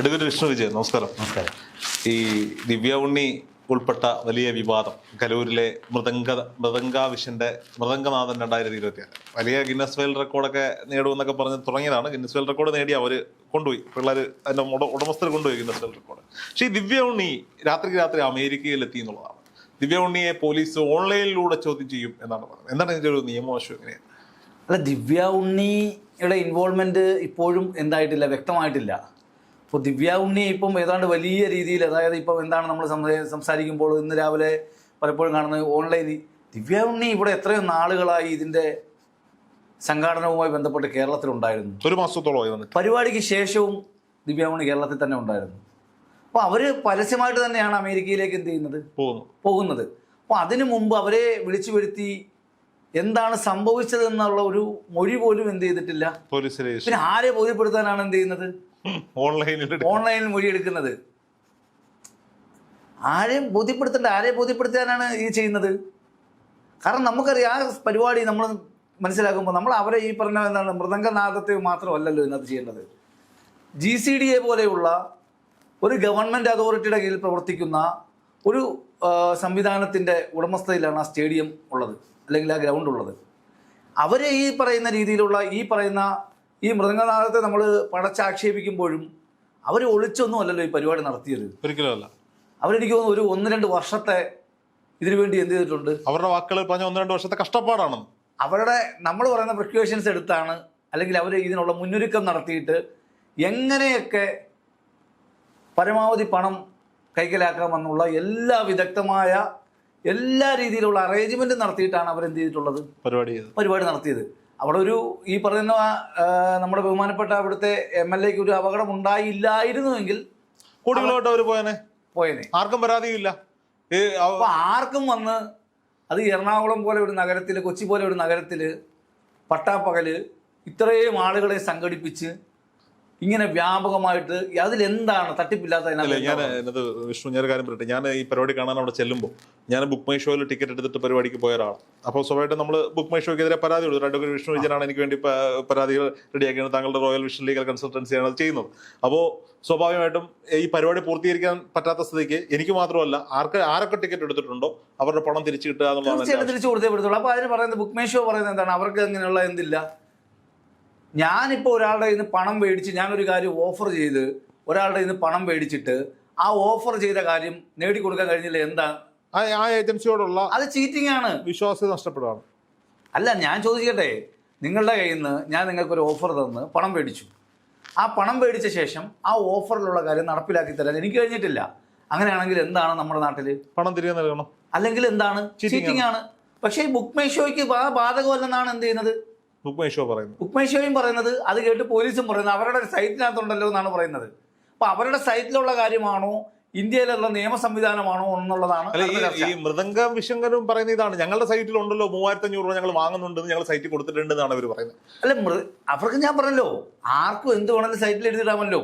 Advocate Vishnu Vijayan നമസ്കാരം. നമസ്കാരം. ഈ ദിവ്യ ഉണ്ണി ഉൾപ്പെട്ട വലിയ വിവാദം കലൂരിലെ മൃദംഗ മൃദംഗാവിഷന്റെ മൃദംഗനാഥൻ രണ്ടായിരത്തി ഇരുപത്തി ആറ് വലിയ ഗിന്നസ് വേൾഡ് റെക്കോർഡൊക്കെ നേടുമെന്നൊക്കെ പറഞ്ഞ് തുടങ്ങിയതാണ്. ഗിന്നസ് വേൾഡ് റെക്കോർഡ് നേടി അവർ കൊണ്ടുപോയി. പിള്ളേർ അതിന്റെ ഉട- ഉടമസ്ഥർ കൊണ്ടുപോയി ഗിന്നസ് വേൾഡ് റെക്കോർഡ്. പക്ഷേ ഈ ദിവ്യ ഉണ്ണി രാത്രിക്ക് രാത്രി അമേരിക്കയിൽ എത്തി എന്നുള്ളതാണ്. ദിവ്യ ഉണ്ണിയെ പോലീസ് ഓൺലൈനിലൂടെ ചോദ്യം ചെയ്യും എന്നാണ് പറഞ്ഞത്. എന്താണ് ഇതിന്റെ ഒരു നിയമവശം എങ്ങനെയാണ് അല്ല ദിവ്യ ഉണ്ണിയുടെ ഇൻവോൾവ്മെന്റ് ഇപ്പോഴും എന്തായിട്ടില്ല വ്യക്തമായിട്ടില്ല. ഇപ്പോൾ ദിവ്യ ഉണ്ണി ഇപ്പം ഏതാണ്ട് വലിയ രീതിയിൽ അതായത് ഇപ്പം എന്താണ് നമ്മൾ സംസാരിക്കുമ്പോൾ ഇന്ന് രാവിലെ പലപ്പോഴും കാണുന്നത് ഓൺലൈനിൽ ദിവ്യ ഉണ്ണി ഇവിടെ എത്രയോ നാളുകളായി ഇതിന്റെ സംഘാടനവുമായി ബന്ധപ്പെട്ട് കേരളത്തിൽ ഉണ്ടായിരുന്നു ഒരു മാസത്തോളം പരിപാടിക്ക് ശേഷവും ദിവ്യ ഉണ്ണി കേരളത്തിൽ തന്നെ ഉണ്ടായിരുന്നു. അപ്പോൾ അവർ പരസ്യമായിട്ട് തന്നെയാണ് അമേരിക്കയിലേക്ക് എന്ത് ചെയ്യുന്നത്? പോകുന്നു പോകുന്നത്. അപ്പോൾ അതിനു മുമ്പ് അവരെ വിളിച്ചു വരുത്തി എന്താണ് സംഭവിച്ചത് എന്നുള്ള ഒരു മൊഴി പോലും എന്ത് ചെയ്തിട്ടില്ല? പിന്നെ ആരെ ബോധ്യപ്പെടുത്താനാണ് എന്ത് ചെയ്യുന്നത്? ഓൺലൈനിൽ ഓൺലൈനിൽ മൊഴി എടുക്കുന്നത് ആരെയും ബോധ്യപ്പെടുത്തേണ്ട ആരെയും ബോധ്യപ്പെടുത്താനാണ് ഈ ചെയ്യുന്നത്. കാരണം നമുക്കറിയാം ആ പരിപാടി നമ്മൾ മനസ്സിലാക്കുമ്പോൾ നമ്മൾ അവരെ ഈ പറഞ്ഞ എന്താണ് മൃദംഗനാഥത്തെ മാത്രമല്ലല്ലോ ഇന്നത് ചെയ്യേണ്ടത്. ജി സി ഡി എ പോലെയുള്ള ഒരു ഗവൺമെന്റ് അതോറിറ്റിയുടെ കീഴിൽ പ്രവർത്തിക്കുന്ന ഒരു സംവിധാനത്തിന്റെ ഉടമസ്ഥയിലാണ് ആ സ്റ്റേഡിയം ഉള്ളത് അല്ലെങ്കിൽ ആ ഗ്രൗണ്ട് ഉള്ളത്. അവരെ ഈ പറയുന്ന രീതിയിലുള്ള ഈ പറയുന്ന ഈ മൃദംഗനാഥത്തെ നമ്മൾ പടച്ചാക്ഷേപിക്കുമ്പോഴും അവർ ഒളിച്ചൊന്നും അല്ലല്ലോ ഈ പരിപാടി നടത്തിയത്. ഒരിക്കലും അല്ല അവരെനിക്ക് തോന്നുന്നു ഒരു ഒന്ന് രണ്ട് വർഷത്തെ ഇതിനു വേണ്ടി എന്ത് ചെയ്തിട്ടുണ്ട്. അവരുടെ വാക്കുകൾ പറഞ്ഞ ഒന്ന് രണ്ട് വർഷത്തെ കഷ്ടപ്പാടാണ് അവരുടെ നമ്മൾ പറയുന്ന പ്രിക്കോഷൻസ് എടുത്താണ്. അല്ലെങ്കിൽ അവർ ഇതിനുള്ള മുന്നൊരുക്കം നടത്തിയിട്ട് എങ്ങനെയൊക്കെ പരമാവധി പണം കൈക്കലാക്കാമെന്നുള്ള എല്ലാ വിദഗ്ധമായ എല്ലാ രീതിയിലുള്ള അറേഞ്ച്മെന്റ് നടത്തിയിട്ടാണ് അവരെന്ത് ചെയ്തിട്ടുള്ളത്? പരിപാടി പരിപാടി നടത്തിയത്. അവിടെ ഒരു ഈ പറയുന്ന നമ്മുടെ ബഹുമാനപ്പെട്ട അവിടുത്തെ എം എൽ എക്ക് ഒരു അപകടം ഉണ്ടായില്ലായിരുന്നുവെങ്കിൽ കൂടുതലോട്ട് അവർ പോയനെ? പോയനെ. ആർക്കും പരാതിയില്ല. അപ്പൊ ആർക്കും വന്ന് അത് എറണാകുളം പോലെ ഒരു നഗരത്തിൽ കൊച്ചി പോലെ ഒരു നഗരത്തിൽ പട്ടാപ്പകൽ ഇത്രയും ആളുകളെ സംഘടിപ്പിച്ച് ഇങ്ങനെ വ്യാപകമായിട്ട് അതിലെന്താണ് തട്ടിപ്പില്ലാത്ത ഞാൻ? എന്നത് വിഷ്ണു ഞാൻ കാര്യം പറയട്ടെ. ഞാൻ ഈ പരിപാടി കാണാൻ അവിടെ ചെല്ലുമ്പോൾ ഞാൻ ബുക്ക് മൈ ഷോയിൽ ടിക്കറ്റ് എടുത്തിട്ട് പരിപാടിക്ക് പോയ ഒരാളാണ്. അപ്പോൾ സ്വഭാവമായിട്ട് നമ്മൾ ബുക്ക് മൈ ഷോയ്ക്കെതിരെ പരാതി കൊടുത്തു. അഡ്വക്കേറ്റ് വിഷ്ണു വിജയനാണ് എനിക്ക് വേണ്ടി പരാതികൾ റെഡിയാക്കിയത്. താങ്കളുടെ റോയൽ വിഷൻ ലീഗൽ കൺസൾട്ടൻസിയാണ് അത് ചെയ്യുന്നത്. അപ്പോൾ സ്വാഭാവികമായിട്ടും ഈ പരിപാടി പൂർത്തീകരിക്കാൻ പറ്റാത്ത സ്ഥിതിക്ക് എനിക്ക് മാത്രമല്ല ആർക്ക് ആരൊക്കെ ടിക്കറ്റ് എടുത്തിട്ടുണ്ടോ അവരുടെ പണം തിരിച്ചു കിട്ടുക എന്നുള്ളതാണ് തിരിച്ചു കൊടുത്തേ പറ്റത്തുള്ളൂ. അപ്പോൾ അതിന് പറയുന്നത് ബുക്ക് മൈ ഷോ പറയുന്നത് എന്താണ്? അവർക്ക് അങ്ങനെയുള്ള എന്തില്ല? ഞാനിപ്പോൾ ഒരാളുടെ ഇന്ന് പണം മേടിച്ച് ഞാനൊരു കാര്യം ഓഫർ ചെയ്ത് ഒരാളുടെ ഇന്ന് പണം മേടിച്ചിട്ട് ആ ഓഫർ ചെയ്ത കാര്യം നേടിക്കൊടുക്കാൻ കഴിഞ്ഞില്ല എന്താ? ആ ഏജൻസിയോടുള്ള അത് ചീറ്റിംഗ് ആണ് വിശ്വാസം നഷ്ടപ്പെടുകയാണ്. അല്ല ഞാൻ ചോദിക്കട്ടെ നിങ്ങളുടെ കയ്യിൽ നിന്ന് ഞാൻ നിങ്ങൾക്കൊരു ഓഫർ തന്ന് പണം മേടിച്ചു. ആ പണം മേടിച്ച ശേഷം ആ ഓഫറിലുള്ള കാര്യം നടപ്പിലാക്കി തരാൻ എനിക്ക് കഴിഞ്ഞിട്ടില്ല. അങ്ങനെയാണെങ്കിൽ എന്താണ് നമ്മുടെ നാട്ടിൽ പണം തിരികെ നൽകണം. അല്ലെങ്കിൽ എന്താണ്? ചീറ്റിംഗ് ആണ്. പക്ഷേ ബുക്ക് മൈ ഷോയ്ക്ക് ബാധകമല്ലെന്നാണ് എന്ത് ചെയ്യുന്നത്? ബുക്ക് മൈ ഷോ പറയുന്നത്. ബുക്ക് മൈ ഷോയും പറയുന്നത് അത് കേട്ട് പോലീസും പറയുന്നത് അവരുടെ സൈറ്റിനകത്തുണ്ടല്ലോ എന്നാണ് പറയുന്നത്. അപ്പൊ അവരുടെ സൈറ്റിലുള്ള കാര്യമാണോ ഇന്ത്യയിലുള്ള നിയമ സംവിധാനമാണോ എന്നുള്ളതാണ് ഈ മൃദംഗ വിശങ്കരും പറയുന്ന ഇതാണ്. ഞങ്ങളുടെ സൈറ്റിൽ ഉണ്ടല്ലോ മൂവായിരത്തി അഞ്ഞൂറ് രൂപ ഞങ്ങൾ വാങ്ങുന്നുണ്ട് ഞങ്ങൾ സൈറ്റിൽ കൊടുത്തിട്ടുണ്ട് എന്നാണ് അവർ പറയുന്നത്. അല്ല മൃ അവർക്ക് ഞാൻ പറഞ്ഞല്ലോ ആർക്കും എന്ത് വേണമെങ്കിലും സൈറ്റിൽ എഴുതിയിടാമല്ലോ.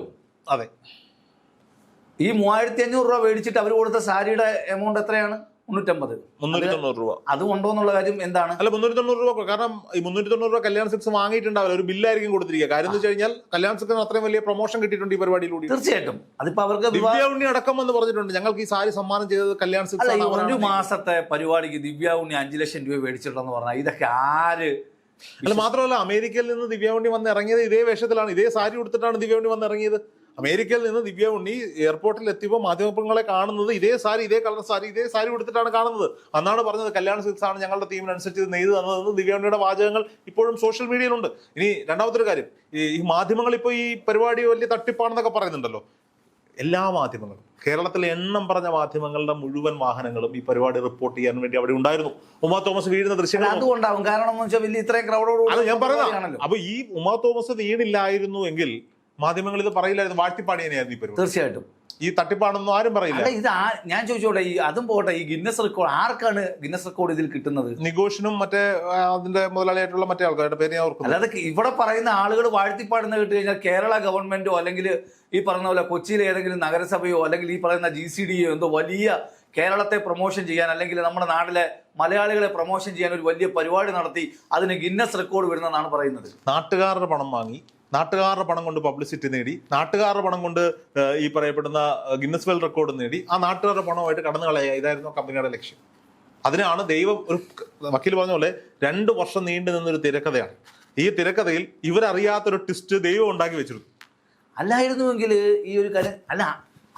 അതെ. ഈ മൂവായിരത്തി അഞ്ഞൂറ് രൂപ മേടിച്ചിട്ട് അവർ കൊടുത്ത സാരിയുടെ എമൗണ്ട് എത്രയാണ്? മുന്നൂറ്റമ്പത്. മുന്നൂറ്റി തൊണ്ണൂറ് രൂപ. അത് ഉണ്ടോ എന്നുള്ള കാര്യം എന്താണ്? അല്ല മുന്നൂറ്റി തൊണ്ണൂറ് രൂപ കാരണം ഈ മുന്നൂറ്റി തൊണ്ണൂറ് രൂപ കല്യാൺ സിക്സ് വാങ്ങിയിട്ടുണ്ടാവില്ല. ഒരു ബില്ലായിരിക്കും കൊടുത്തിരിക്കുക. കാര്യം എന്ന് വെച്ച് കഴിഞ്ഞാൽ കല്യാൺ സിക്സിന് അത്രയും വലിയ പ്രൊമോഷൻ കിട്ടിയിട്ടുണ്ട് ഈ പരിപാടിയിലൂടെ തീർച്ചയായിട്ടും. അതിപ്പോ അവർക്ക് ദിവ്യ ഉണ്ണി അടക്കം എന്ന് പറഞ്ഞിട്ടുണ്ട്. ഞങ്ങൾക്ക് ഈ സാരി സമ്മാനം ചെയ്തത് കല്യാൺ സിക്സ് ഒരു മാസത്തെ പരിപാടിക്ക് ദിവ്യ ഉണ്ണി അഞ്ചു ലക്ഷം രൂപ മേടിച്ചിട്ടുണ്ടെന്ന് പറഞ്ഞാൽ ഇതൊക്കെ ആര് അല്ല മാത്രമല്ല അമേരിക്കയിൽ നിന്ന് ദിവ്യാവണ്ടി വന്ന് ഇറങ്ങിയത് ഇതേ വേഷത്തിലാണ്. ഇതേ സാരി ഉടുത്തിട്ടാണ് ദിവ്യാവണ്ടി വന്ന് ഇറങ്ങിയത്. അമേരിക്കയിൽ നിന്ന് ദിവ്യ ഉണ്ണി എയർപോർട്ടിൽ എത്തിയപ്പോൾ മാധ്യമങ്ങളെ കാണുന്നത് ഇതേ സാരി ഇതേ കളർ സാരി ഇതേ സാരി കൊടുത്തിട്ടാണ് കാണുന്നത്. അന്നാണ് പറഞ്ഞത് കല്യാൺ സിൽസാണ് ആണ് ഞങ്ങളുടെ ടീമിനനുസരിച്ച് ഇത് നെയ്ത് തന്നതെന്ന് ദിവ്യ ഉണ്ണിയുടെ വാചകങ്ങൾ ഇപ്പോഴും സോഷ്യൽ മീഡിയയിലുണ്ട്. ഇനി രണ്ടാമത്തെ ഒരു കാര്യം ഈ മാധ്യമങ്ങൾ ഇപ്പോൾ ഈ പരിപാടി വലിയ തട്ടിപ്പാണെന്നൊക്കെ പറയുന്നുണ്ടല്ലോ. എല്ലാ മാധ്യമങ്ങളും കേരളത്തിലെ എണ്ണം പറഞ്ഞ മാധ്യമങ്ങളുടെ മുഴുവൻ വാഹനങ്ങളും ഈ പരിപാടി റിപ്പോർട്ട് ചെയ്യാൻ വേണ്ടി അവിടെ ഉണ്ടായിരുന്നു. ഉമാ തോമസ് വീഴുന്ന ദൃശ്യങ്ങൾ അതുകൊണ്ടാവും കാരണം എന്ന് വെച്ചാൽ വലിയ ഇത്രയും ക്രൗഡോട് ഞാൻ പറയുന്ന അപ്പൊ ഈ ഉമാ തോമസ് വീണില്ലായിരുന്നു എങ്കിൽ മാധ്യമങ്ങൾ ഇത് പറയില്ലായിരുന്നു വാഴ്ത്തിപ്പാടിയനെയായിരുന്നു ഈ പരിപാടി. തീർച്ചയായിട്ടും. ഈ തട്ടിപ്പാണെന്നും ആരും പറയില്ല. ഇത് ഞാൻ ചോദിച്ചോട്ടെ ഈ അതും പോട്ടെ ഈ ഗിന്നസ് റെക്കോർഡ് ആർക്കാണ് ഗിന്നസ് റെക്കോർഡ് ഇതിൽ കിട്ടുന്നത്? നിഗോഷനും മറ്റേ അതിന്റെ മുതലാളിയായിട്ടുള്ള മറ്റേ ആൾക്കാരുടെ പേര് ഞാൻ ഓർക്കുന്നു. അല്ലാതെ ഇവിടെ പറയുന്ന ആളുകൾ വാഴ്ത്തിപ്പാടുന്ന കേട്ട് കഴിഞ്ഞാൽ കേരള ഗവൺമെന്റോ അല്ലെങ്കിൽ ഈ പറഞ്ഞ പോലെ കൊച്ചിയിലെ ഏതെങ്കിലും നഗരസഭയോ അല്ലെങ്കിൽ ഈ പറയുന്ന ജി സി ഡിയോ എന്തോ വലിയ കേരളത്തെ പ്രൊമോഷൻ ചെയ്യാൻ അല്ലെങ്കിൽ നമ്മുടെ നാട്ടിലെ മലയാളികളെ പ്രൊമോഷൻ ചെയ്യാൻ ഒരു വലിയ പരിപാടി നടത്തി അതിന് ഗിന്നസ് റെക്കോർഡ് വരുന്നതാണ് പറയുന്നത്. നാട്ടുകാരുടെ പണം വാങ്ങി നാട്ടുകാരുടെ പണം കൊണ്ട് പബ്ലിസിറ്റി നേടി നാട്ടുകാരുടെ പണം കൊണ്ട് ഈ പറയപ്പെടുന്ന ഗിന്നസ് വേൾഡ് റെക്കോർഡ് നേടി ആ നാട്ടുകാരുടെ പണമായിട്ട് കടന്നു കളയുക ഇതായിരുന്നു കമ്പനിയുടെ ലക്ഷ്യം. അതിനാണ് ദൈവം ഒരു വക്കീൽ പറഞ്ഞ പോലെ രണ്ട് വർഷം നീണ്ടു നിന്നൊരു തിരക്കഥയാണ്. ഈ തിരക്കഥയിൽ ഇവരറിയാത്തൊരു ട്വിസ്റ്റ് ദൈവം ഉണ്ടാക്കി വെച്ചിരുന്നു. അല്ലായിരുന്നുവെങ്കിൽ ഈ ഒരു കാര്യം അല്ല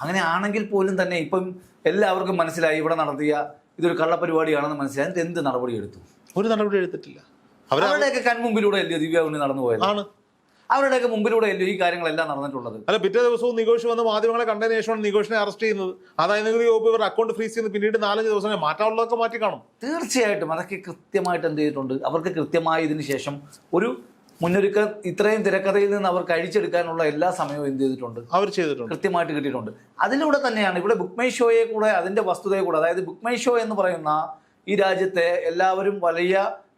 അങ്ങനെ ആണെങ്കിൽ പോലും തന്നെ ഇപ്പം എല്ലാവർക്കും മനസ്സിലായി ഇവിടെ നടത്തിയ ഇതൊരു കള്ളപ്പരിപാടിയാണെന്ന് മനസ്സിലായി. എന്നിട്ട് എന്ത് നടപടി എടുത്തു? ഒരു നടപടി എടുത്തിട്ടില്ല. അവരുടെയൊക്കെ കൺമുമ്പിലൂടെ അല്ലേ ദിവ്യ ഉണ്ണി നടന്നു പോയത്? ആണ്. അവരുടെയൊക്കെ മുമ്പിലൂടെ അല്ലയോ ഈ കാര്യങ്ങളെല്ലാം നടന്നിട്ടുള്ളത്? അല്ല പിറ്റേ ദിവസവും നികോഷ് വന്ന് മാധ്യമങ്ങളെ കണ്ടതിന് ശേഷമാണ് നികോഷിനെ അറസ്റ്റ് ചെയ്യുന്നത്. അതായത് നികുതി വകുപ്പ് ഇവർ അക്കൗണ്ട് ഫ്രീസ് ചെയ്യുന്നത്. പിന്നീട് നാലഞ്ച് ദിവസം മാറ്റാനുള്ളതൊക്കെ മാറ്റി കാണും. തീർച്ചയായിട്ടും അതൊക്കെ കൃത്യമായിട്ട് എന്ത് ചെയ്തിട്ടുണ്ട്? അവർക്ക് കൃത്യമായി ഇതിന് ശേഷം ഒരു മുന്നൊരുക്കം ഇത്രയും തിരക്കഥയിൽ നിന്ന് അവർ കഴിച്ചെടുക്കാനുള്ള എല്ലാ സമയവും എന്ത് ചെയ്തിട്ടുണ്ട്? അവർ ചെയ്തിട്ടുണ്ട്. കൃത്യമായിട്ട് കിട്ടിയിട്ടുണ്ട്. അതിലൂടെ തന്നെയാണ് ഇവിടെ ബുക്ക് മൈ ഷോയെ കൂടെ അതിന്റെ വസ്തുതയെ കൂടെ അതായത് ബുക്ക് മൈ ഷോ എന്ന് പറയുന്ന ഈ രാജ്യത്തെ എല്ലാവരും വലിയ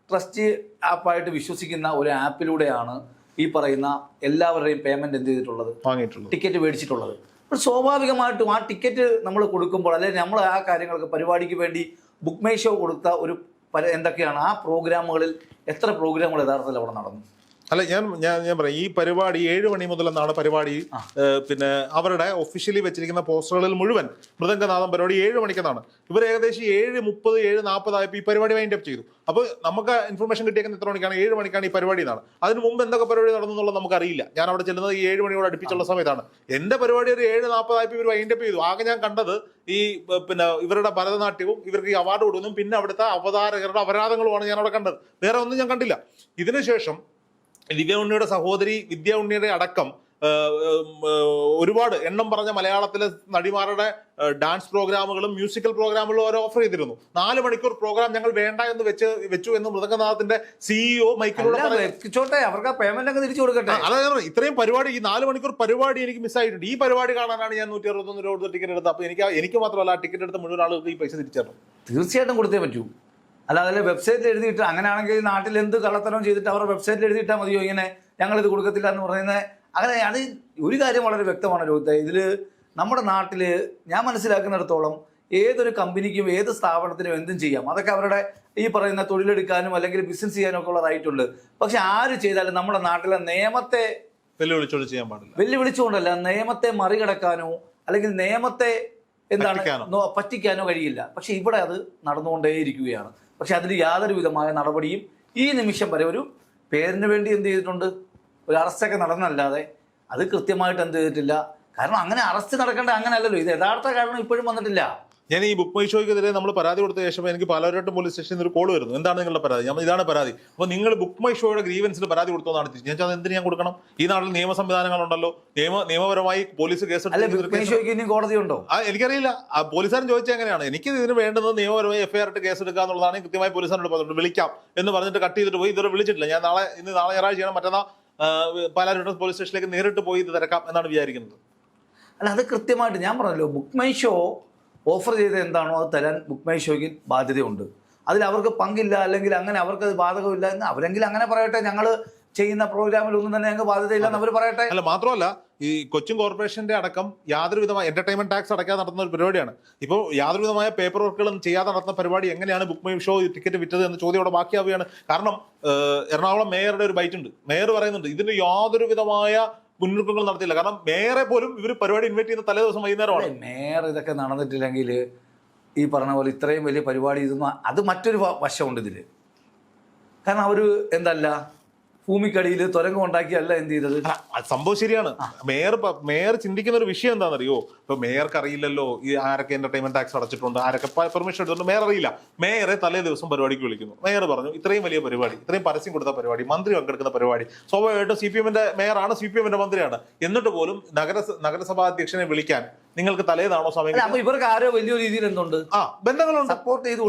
ട്രസ്റ്റ് ആപ്പായിട്ട് വിശ്വസിക്കുന്ന ഒരു ആപ്പിലൂടെയാണ് ഈ പറയുന്ന എല്ലാവരുടെയും പേയ്മെന്റ് എന്ത് ചെയ്തിട്ടുള്ളത്? വാങ്ങിയിട്ടുള്ളത്. ടിക്കറ്റ് മേടിച്ചിട്ടുള്ളത്. അപ്പോൾ സ്വാഭാവികമായിട്ടും ആ ടിക്കറ്റ് നമ്മൾ കൊടുക്കുമ്പോൾ അല്ലെങ്കിൽ നമ്മൾ ആ കാര്യങ്ങൾക്ക് പരിപാടിക്ക് വേണ്ടി ബുക്ക് മൈ ഷോ കൊടുത്ത ഒരു എന്തൊക്കെയാണ്? ആ പ്രോഗ്രാമുകളിൽ എത്ര പ്രോഗ്രാമുകൾ യഥാർത്ഥത്തിൽ അവിടെ നടന്നു? അല്ല ഞാൻ ഞാൻ ഞാൻ പറയാം. ഈ പരിപാടി ഏഴ് മണി മുതൽ എന്നാണ് പരിപാടി പിന്നെ അവരുടെ ഒഫീഷ്യലി വെച്ചിരിക്കുന്ന പോസ്റ്ററുകളിൽ മുഴുവൻ മൃദംഗനാഥം പരിപാടി ഏഴ് മണിക്കെന്നാണ്. ഇവർ ഏകദേശം ഏഴ് മുപ്പത് ഏഴ് നാൽപ്പതായപ്പോൾ ഈ പരിപാടി വൈൻഡ് അപ്പ് ചെയ്തു. അപ്പോൾ നമുക്ക് ഇൻഫർമേഷൻ കിട്ടിയേക്കുന്നത് എത്ര മണിക്കാണ്? ഏഴ് മണിക്കാണ് ഈ പരിപാടി എന്നാണ്. അതിന് മുമ്പ് എന്തൊക്കെ പരിപാടി നടന്നു എന്നുള്ളത് നമുക്കറിയില്ല. ഞാൻ അവിടെ ചെല്ലുന്നത് ഈ ഏഴ് മണിയോട് അടുപ്പിച്ചുള്ള സമയത്താണ്. എന്റെ പരിപാടി ഒരു ഏഴ് നാൽപ്പതായപ്പോൾ ഇവർ വൈൻഡ് അപ്പ് ചെയ്തു. ആകെ ഞാൻ കണ്ടത് ഈ പിന്നെ ഇവരുടെ ഭരതനാട്യവും ഇവർക്ക് ഈ അവാർഡ് കൊടുക്കുന്നതും പിന്നെ അവിടുത്തെ അവതാരകരുടെ അപരാധങ്ങളുമാണ് ഞാൻ അവിടെ കണ്ടത്. വേറെ ഒന്നും ഞാൻ കണ്ടില്ല. ഇതിനുശേഷം ദിവ്യ ഉണ്ണിയുടെ സഹോദരി വിദ്യ ഉണ്ണിയുടെ അടക്കം ഒരുപാട് എണ്ണം പറഞ്ഞ മലയാളത്തിലെ നടിമാരുടെ ഡാൻസ് പ്രോഗ്രാമുകളും മ്യൂസിക്കൽ പ്രോഗ്രാമുകളും അവർ ഓഫർ ചെയ്തിരുന്നു. നാല് മണിക്കൂർ പ്രോഗ്രാം ഞങ്ങൾ വേണ്ട എന്ന് വെച്ച് വെച്ചു എന്ന് മൃദംഗനാഥത്തിന്റെ സിഇഒ മൈക്കിലൂടെ അല്ല, വെച്ചോട്ടെ അവർക്ക് പേയ്മെന്റ് ഒക്കെ തിരിച്ചു കൊടുക്കട്ടെ. അതായത് ഇത്രയും പരിപാടി ഈ നാല് മണിക്കൂർ പരിപാടി എനിക്ക് മിസ്സായിട്ടുണ്ട് ഈ പരിപാടി കാണാനാണ് ഞാൻ നൂറ്റി അറുപത്തൊന്ന് രൂപ ടിക്കറ്റ് എടുത്തത്. അപ്പൊ എനിക്ക് എനിക്ക് മാത്രമല്ല ടിക്കറ്റ് എടുത്ത മുഴുവൻ ആളുകൾക്ക് ഈ പൈസ തിരിച്ചറിഞ്ഞു തീർച്ചയായിട്ടും കൊടുത്തേ പറ്റൂ. അല്ലാതെ വെബ്സൈറ്റിൽ എഴുതിയിട്ട് അങ്ങനെയാണെങ്കിൽ നാട്ടിൽ എന്ത് കള്ളത്തരം ചെയ്തിട്ട് അവരുടെ വെബ്സൈറ്റിൽ എഴുതിയിട്ടാൽ മതിയോ ഇങ്ങനെ ഞങ്ങളിത് കൊടുക്കത്തില്ല എന്ന് പറയുന്നത്? അങ്ങനെ അത് ഒരു കാര്യം വളരെ വ്യക്തമാണ് രോഹിത. ഇതിൽ നമ്മുടെ നാട്ടിൽ ഞാൻ മനസ്സിലാക്കുന്നിടത്തോളം ഏതൊരു കമ്പനിക്കും ഏത് സ്ഥാപനത്തിനും എന്തും ചെയ്യാം. അതൊക്കെ അവരുടെ ഈ പറയുന്ന തൊഴിലെടുക്കാനും അല്ലെങ്കിൽ ബിസിനസ് ചെയ്യാനും ഒക്കെ ഉള്ള റൈറ്റ് ഉണ്ട്. പക്ഷെ ആര് ചെയ്താലും നമ്മുടെ നാട്ടിലെ നിയമത്തെ വെല്ലുവിളിച്ചോട് ചെയ്യാൻ പാടില്ല. വെല്ലുവിളിച്ചുകൊണ്ടല്ല നിയമത്തെ മറികടക്കാനോ അല്ലെങ്കിൽ നിയമത്തെ എന്താണ് പറ്റിക്കാനോ കഴിയില്ല. പക്ഷെ ഇവിടെ അത് നടന്നുകൊണ്ടേയിരിക്കുകയാണ്. പക്ഷെ അതിൽ യാതൊരു വിധമായ നടപടിയും ഈ നിമിഷം വരെ ഒരു പേരിന് വേണ്ടി എന്ത് ചെയ്തിട്ടുണ്ട്? ഒരു അറസ്റ്റൊക്കെ നടന്നല്ലാതെ അത് കൃത്യമായിട്ട് എന്ത് ചെയ്തിട്ടില്ല? കാരണം അങ്ങനെ അറസ്റ്റ് നടക്കേണ്ട അങ്ങനെ അല്ലല്ലോ ഇത് യഥാർത്ഥ കാരണം ഇപ്പോഴും വന്നിട്ടില്ല. ഞാൻ ഈ ബുക്ക് മൈ ഷോയ്ക്കെതിരെ നമ്മൾ പരാതി കൊടുത്ത ശേഷം എനിക്ക് പാലാരോട്ടം പോലീസ് സ്റ്റേഷനിൽ ഒരു കോൾ വരുന്നു. എന്താണ് നിങ്ങളുടെ പരാതി? ഞാൻ ഇതാണ് പരാതി. അപ്പോൾ നിങ്ങൾ ബുക്ക് മൈ ഷോയുടെ ഗ്രീവൻസിൽ പരാതി എന്നാണ് തിരിച്ചു ഞാൻ എന്തിന് ഞാൻ കൊടുക്കണം? ഈ നാട്ടിൽ നിയമ സംവിധാനങ്ങളുണ്ടല്ലോ. നിയമ നിയമപരമായി പോലീസ് കേസ് കോടതിയുണ്ടോ ആ എനിക്കറിയില്ല. പോലീസുകാരൻ ചോദിച്ചാൽ എങ്ങനെയാണ്? എനിക്ക് ഇതിന് വേണ്ടുന്നത് നിയമപരമായി എഫ്ഐആർ ഇട്ട് കേസ് എടുക്കുക എന്നുള്ളതാണ്. കൃത്യമായി പോലീസുകാരോട് പറഞ്ഞത് വിളിക്കാം എന്ന് പറഞ്ഞിട്ട് കട്ട് ചെയ്തിട്ട് പോയി. ഇതുവരെ വിളിച്ചിട്ടില്ല. ഞാൻ നാളെ ഇന്ന് നാളെ ഞായറാഴ്ചയാണ് മറ്റന്നാ പാലാരോട്ടം പോലീസ് സ്റ്റേഷനിലേക്ക് നേരിട്ട് പോയി ഇത് തിരക്കാം എന്നാണ് വിചാരിക്കുന്നത്. അല്ല അത് കൃത്യമായിട്ട് ഞാൻ പറഞ്ഞല്ലോ. ബുക്ക് മൈ ഷോ ഓഫർ ചെയ്ത് എന്താണോ അത് തരാൻ ബുക്ക് മൈ ഷോയ്ക്ക് ബാധ്യതയുണ്ട്. അതിൽ അവർക്ക് പങ്കില്ല അല്ലെങ്കിൽ അങ്ങനെ അവർക്ക് അത് ബാധകമില്ല എന്ന് അവരെങ്കിലും അങ്ങനെ പറയട്ടെ. ഞങ്ങൾ ചെയ്യുന്ന പ്രോഗ്രാമിൽ ഒന്നും തന്നെ ഞങ്ങൾക്ക് ബാധ്യതയില്ലെന്ന് അവർ പറയട്ടെ. അല്ല മാത്രമല്ല ഈ കൊച്ചിൻ കോർപ്പറേഷന്റെ അടക്കം യാതൊരു വിധമായ എന്റർടൈൻമെന്റ് ടാക്സ് അടക്കാതെ നടത്തുന്ന ഒരു പരിപാടിയാണ്. ഇപ്പോൾ യാതൊരു വിധമായ പേപ്പർ വർക്കുകളും ചെയ്യാതെ നടത്തുന്ന പരിപാടി എങ്ങനെയാണ് ബുക്ക് മൈ ഷോ ടിക്കറ്റ് വിറ്റത് എന്ന ചോദ്യം അവിടെ ബാക്കിയാവുകയാണ്. കാരണം എറണാകുളം മേയറുടെ ഒരു ബൈറ്റ് ഉണ്ട് മേയർ പറയുന്നുണ്ട് ഇതിന് യാതൊരു വിധമായ മുന്നൊരുക്കങ്ങൾ നടത്തിയില്ല. കാരണം മേയറെ പോലും ഇവർ പരിപാടി ഇൻവൈറ്റ് ചെയ്യുന്ന തലേ ദിവസം വൈകുന്നേരമാണ്. മേയർ ഇതൊക്കെ നടന്നിട്ടില്ലെങ്കിൽ ഈ പറഞ്ഞ പോലെ ഇത്രയും വലിയ പരിപാടി ഇതൊന്നും അത് മറ്റൊരു വശമുണ്ട് ഇതിൽ കാരണം അവർ എന്തല്ല ഭൂമിക്കടിയിൽ തുരങ്കം ഉണ്ടാക്കിയല്ല എന്ത് ചെയ്തത്? സംഭവം ശരിയാണ്. മേയർ മേയർ ചിന്തിക്കുന്ന ഒരു വിഷയം എന്താണെന്നറിയോ? ഇപ്പൊ മേയർക്ക് അറിയില്ലല്ലോ ഈ ആരൊക്കെ എന്റർടൈൻമെന്റ് ടാക്സ് അടച്ചിട്ടുണ്ട് ആരൊക്കെ പെർമിഷൻ എടുത്തിട്ടുണ്ട് മേയർ അറിയില്ല. മേയറെ തലേ ദിവസം പരിപാടിക്ക് വിളിക്കുന്നു. മേയർ പറഞ്ഞു ഇത്രയും വലിയ പരിപാടി ഇത്രയും പരസ്യം കൊടുത്ത പരിപാടി മന്ത്രി പങ്കെടുക്കുന്ന പരിപാടി. സ്വാഭാവികമായിട്ടും സി പി എമ്മിന്റെ മേയറാണ് സി പി എമ്മിന്റെ മന്ത്രിയാണ്. എന്നിട്ട് പോലും നഗര നഗരസഭാ അധ്യക്ഷനെ വിളിക്കാൻ നിങ്ങൾക്ക് തലേതാണോ സമയം ഇവർക്ക് ആരോ വലിയ രീതിയിൽ എന്തുണ്ട്? ആ ബന്ധങ്ങളുണ്ട്. സപ്പോർട്ട് ചെയ്ത്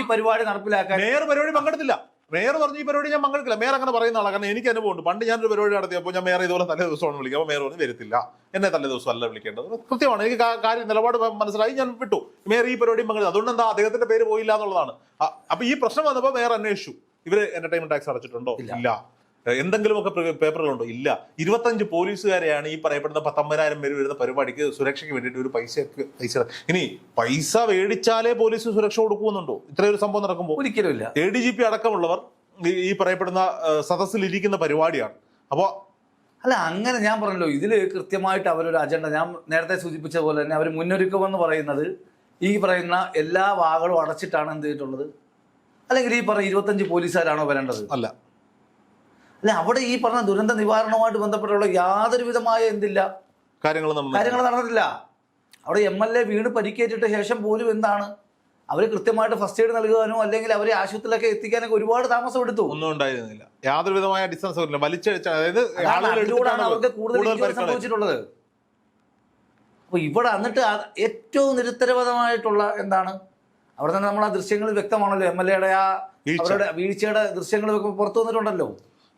ഈ പരിപാടി നടപ്പിലാക്കാൻ മേയർ പരിപാടി പങ്കെടുത്തില്ല. മേയർ പറഞ്ഞു ഈ പരിപാടി ഞാൻ പങ്കെടുക്കില്ല മേയർ അങ്ങനെ പറയുന്ന ആളാണ് കാരണം എനിക്ക് അനുഭവം ഉണ്ട്. പണ്ട് ഞാനൊരു പരിപാടി നടത്തിയപ്പോൾ ഞാൻ മേയർ ഇതുപോലെ തലേ ദിവസമാണ് വിളിക്കുക. അപ്പോൾ മേയർ പറഞ്ഞു വരത്തില്ല. എന്നെ തലേ ദിവസം അല്ല വിളിക്കേണ്ടത് കൃത്യമാണ്. എനിക്ക് കാര്യം നിലപാട് മനസ്സിലായി. ഞാൻ വിട്ടു. മേയർ ഈ പരിപാടി പങ്കെടുത്തു അതുകൊണ്ട് എന്താ അദ്ദേഹത്തിന്റെ പേര് പോയില്ല എന്നുള്ളതാണ്. അപ്പൊ ഈ പ്രശ്നം വന്നപ്പോൾ മേയർ അന്വേഷിച്ചു. ഇവർ എന്റർടൈൻമെന്റ് ടാക്സ് അടച്ചിട്ടുണ്ടോ? ഇല്ല. എന്തെങ്കിലുമൊക്കെ പേപ്പറുകളുണ്ടോ? ഇല്ല. ഇരുപത്തഞ്ച് പോലീസുകാരെയാണ് ഈ പറയപ്പെടുന്ന പത്തൊമ്പതിനായിരം പേര് വരുന്ന പരിപാടിക്ക് സുരക്ഷയ്ക്ക് വേണ്ടിയിട്ട് ഒരു പൈസ പൈസ ഇനി പൈസ മേടിച്ചാലേ പോലീസ് സുരക്ഷ കൊടുക്കുന്നുണ്ടോ? ഇത്രയൊരു സംഭവം നടക്കുമ്പോൾ ഒരിക്കലും ഇല്ല. എ ഡി ജി പി അടക്കമുള്ളവർ ഈ- ഈ പറയപ്പെടുന്ന സദസ്സിൽ ഇരിക്കുന്ന പരിപാടിയാണ്. അപ്പോൾ അല്ല അങ്ങനെ ഞാൻ പറഞ്ഞല്ലോ ഇതിൽ കൃത്യമായിട്ട് അവരൊരു അജണ്ട. ഞാൻ നേരത്തെ സൂചിപ്പിച്ച പോലെ തന്നെ അവർ മുന്നൊരുക്കമെന്ന് പറയുന്നത് ഈ പറയുന്ന എല്ലാ വാകളും അടച്ചിട്ടാണ് എന്ത് ചെയ്തിട്ടുള്ളത്? അല്ലെങ്കിൽ ഈ പറഞ്ഞ ഇരുപത്തഞ്ച് പോലീസുകാരാണോ വരേണ്ടത്? അല്ല. അല്ല? അവിടെ ഈ പറഞ്ഞ ദുരന്ത നിവാരണവുമായിട്ട് ബന്ധപ്പെട്ടുള്ള യാതൊരു വിധമായ എന്തില്ല. കാര്യങ്ങൾ കാര്യങ്ങൾ നടന്നിട്ടില്ല. അവിടെ എം എൽ എ വീണ് പരിക്കേറ്റിട്ട് ശേഷം പോലും എന്താണ്? അവർ കൃത്യമായിട്ട് ഫസ്റ്റ് എയ്ഡ് നൽകുവാനോ അല്ലെങ്കിൽ അവരെ ആശുപത്രിയിലൊക്കെ എത്തിക്കാനൊക്കെ ഒരുപാട് താമസം എടുത്തു. ഒന്നും ഉണ്ടായിരുന്നില്ല. യാതൊരു വിധമായ ഡിസ്റ്റൻസ് വലിച്ചടിച്ച അതായത് അതിലൂടെയാണ് അവർക്ക് കൂടുതൽ സംഭവിച്ചിട്ടുള്ളത്. അപ്പൊ ഇവിടെ എന്നിട്ട് ഏറ്റവും നിരുത്തരവാദമായിട്ടുള്ള എന്താണ്? അവിടെ തന്നെ നമ്മൾ ആ ദൃശ്യങ്ങൾ വ്യക്തമാണല്ലോ എം എൽ എയുടെ ആ അവരുടെ വീഴ്ചയുടെ ദൃശ്യങ്ങൾ പുറത്തു വന്നിട്ടുണ്ടല്ലോ.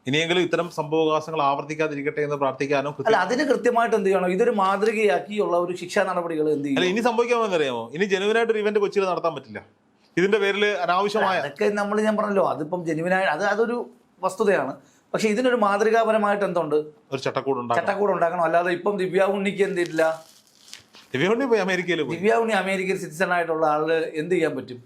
ഇനിയെങ്കിലും ഇത്തരം സംഭവകാശങ്ങൾ ആവർത്തിക്കാതിരിക്കട്ടെ എന്ന് പ്രാർത്ഥിക്കാനോ അല്ല അതിന് കൃത്യമായിട്ട് എന്ത് ചെയ്യണം? ഇതൊരു മാതൃകയാക്കിയുള്ള ഒരു ശിക്ഷാ നടപടികൾ എന്ത് ചെയ്യും? ഇനി സംഭവിക്കാമെന്ന് അറിയാമോ ഇനി ജനുവിനായിട്ട് ഒരു ഇവന്റ് കൊച്ചിയിൽ നടത്താൻ പറ്റില്ല. ഇതിന്റെ പേരിൽ അനാവശ്യമായ അതൊക്കെ നമ്മൾ ഞാൻ പറഞ്ഞല്ലോ അതിപ്പം ജെനുവിനായി അത് അതൊരു വസ്തുതയാണ്. പക്ഷെ ഇതിനൊരു മാതൃകാപരമായിട്ട് എന്തുണ്ട്? ഒരു ചട്ടക്കൂട് ചട്ടക്കൂട് ഉണ്ടാക്കണം. അല്ലാതെ ഇപ്പം ദിവ്യ ഉണ്ണിക്ക് എന്തില്ല ദിവ്യോണ്ടി പോയി അമേരിക്കയിൽ ദിവ്യ ഉണ്ണി അമേരിക്കൻ സിറ്റിസൺ ആയിട്ടുള്ള ആൾ എന്ത് ചെയ്യാൻ പറ്റും?